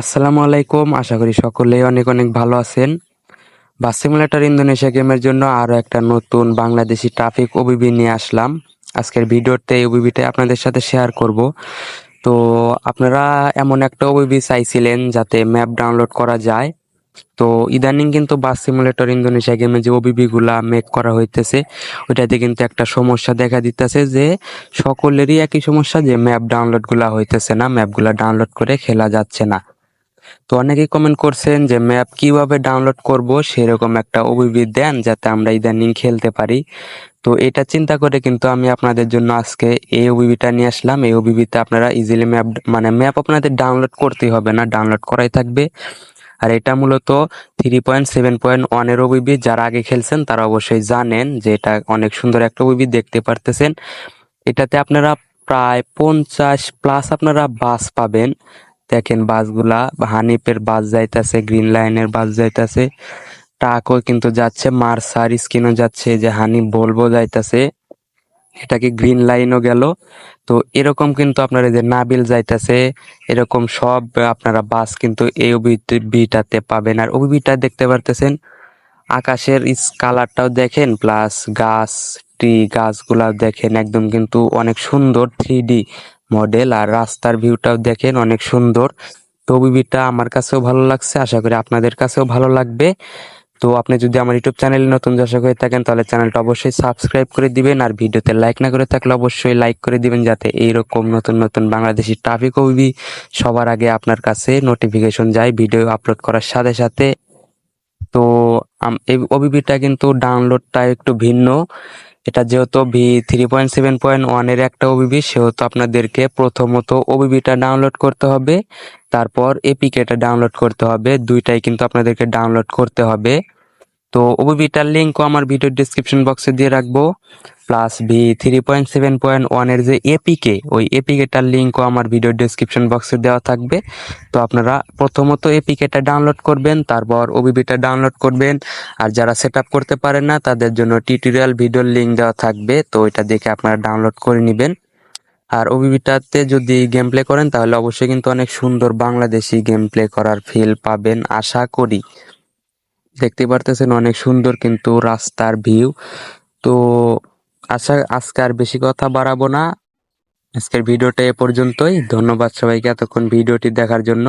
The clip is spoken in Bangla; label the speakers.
Speaker 1: আসসালামু আলাইকুম। আশা করি সকলেই অনেক অনেক ভালো আছেন। বাস সিমুলেটর ইন্দোনেশিয়া গেমের জন্য আরও একটা নতুন বাংলাদেশি ট্রাফিক ওবিবি নিয়ে আসলাম। আজকের ভিডিওতে এই ওবিবিটা আপনাদের সাথে শেয়ার করব। তো আপনারা এমন একটা ওবিবি চাইছিলেন যাতে ম্যাপ ডাউনলোড করা যায়। তো ইদানিং কিন্তু বাস সিমুলেটর ইন্দোনেশিয়া গেমে যে ওবিবি গুলা মেক করা হইতেছে, ওইটাতে কিন্তু একটা সমস্যা দেখা দিতেছে যে সকলেরই একই সমস্যা যে ম্যাপ ডাউনলোডগুলা হইতেছে না ম্যাপগুলা ডাউনলোড করে খেলা যাচ্ছে না। তো অনেকেই কমেন্ট করছেন যে ম্যাপ কীভাবে ডাউনলোড করব? সেরকম একটা ওবিবি দেন যাতে আমরা ইদানিং খেলতে পারি। তো এটা চিন্তা করে কিন্তু আমি আপনাদের জন্য আজকে এই ওবিবিটা নিয়ে আসলাম। এই ওবিবিতে আপনারা ইজিলি ম্যাপ মানে ম্যাপ আপনাদের ডাউনলোড করতেই হবে না ডাউনলোড করাই থাকবে। আর এটা মূলত থ্রি পয়েন্ট সেভেন পয়েন্ট ওয়ানের ওবিবি যারা আগে খেলছেন তারা অবশ্যই জানেন যে এটা অনেক সুন্দর একটা ওবিবি দেখতে পারতেছেন। এটাতে আপনারা প্রায় পঞ্চাশ প্লাস আপনারা বাস পাবেন। দেখেন বাসগুলা হানিপের বাস যাইতাছে, গ্রিন লাইনের বাস যাইতাছে। ট্রাকও কিন্তু যাচ্ছে, মার্সার স্কিনও যাচ্ছে যে হানি বলব যাইতাছে। এটাকে গ্রিন লাইনও গেল? তো এরকম কিন্তু আপনারা যে নাবিল যাইতাছে, এরকম সব আপনারা বাস কিন্তু এই বিটাতে পাবেন। আর ওবিটা দেখতে পারতেছেন, আকাশের কালারটাও দেখেন, প্লাস গাছ, ট্রি গাছগুলা দেখেন, একদম কিন্তু অনেক সুন্দর থ্রি মডেল আর রাস্তার ভিউটাও দেখেন অনেক সুন্দর। তো ওবিবিটা আমার কাছেও ভালো লাগছে, আশা করি আপনাদের কাছেও ভালো লাগবে। তো আপনি যদি আমার ইউটিউব চ্যানেলে নতুন দর্শক হয়ে থাকেন, তাহলে চ্যানেলটা অবশ্যই সাবস্ক্রাইব করে দিবেন আর ভিডিওতে লাইক না করে থাকলে অবশ্যই লাইক করে দিবেন যাতে এইরকম নতুন নতুন বাংলাদেশি ট্রাফিক ওবিবি সবার আগে আপনার কাছে নোটিফিকেশন যায় ভিডিও আপলোড করার সাথে সাথে। তো এই ওবিবিটা কিন্তু ডাউনলোডটা একটু ভিন্ন। এটা যেহেতু V three point seven point ওয়ানের একটা ওবিবি সেহেতু আপনাদেরকে প্রথমত ওবিবিটা ডাউনলোড করতে হবে। তারপর এপিকেটা ডাউনলোড করতে হবে। দুইটাই কিন্তু আপনাদেরকে ডাউনলোড করতে হবে। তো ওবিবিটার লিঙ্কও আমার ভিডিও ডিসক্রিপশন বক্সে দিয়ে রাখব। Plus V three point seven point ওয়ানের যে এপিকে ওই এপিকেটার লিঙ্কও আমার ভিডিও ডিসক্রিপশন বক্সে দেওয়া থাকবে। তো আপনারা প্রথমত এপিকেটা ডাউনলোড করবেন, তারপর ওবিবিটা ডাউনলোড করবেন। আর যারা সেট আপ করতে পারেন না, তাদের জন্য টিউটোরিয়াল ভিডিওর লিঙ্ক দেওয়া থাকবে, তো ওইটা দেখে আপনারা ডাউনলোড করে নেবেন। আর ওবিবিটাতে যদি গেম প্লে করেন, তাহলে অবশ্যই কিন্তু অনেক সুন্দর বাংলাদেশি গেম প্লে করার ফিল পাবেন, আশা করি। দেখতে পারতেছেন অনেক সুন্দর কিন্তু রাস্তার ভিউ। তো আশা, আজকে আর বেশি কথা বাড়াবো না। আজকের ভিডিওটা এ পর্যন্তই। ধন্যবাদ সবাইকে এতক্ষণ ভিডিওটি দেখার জন্য।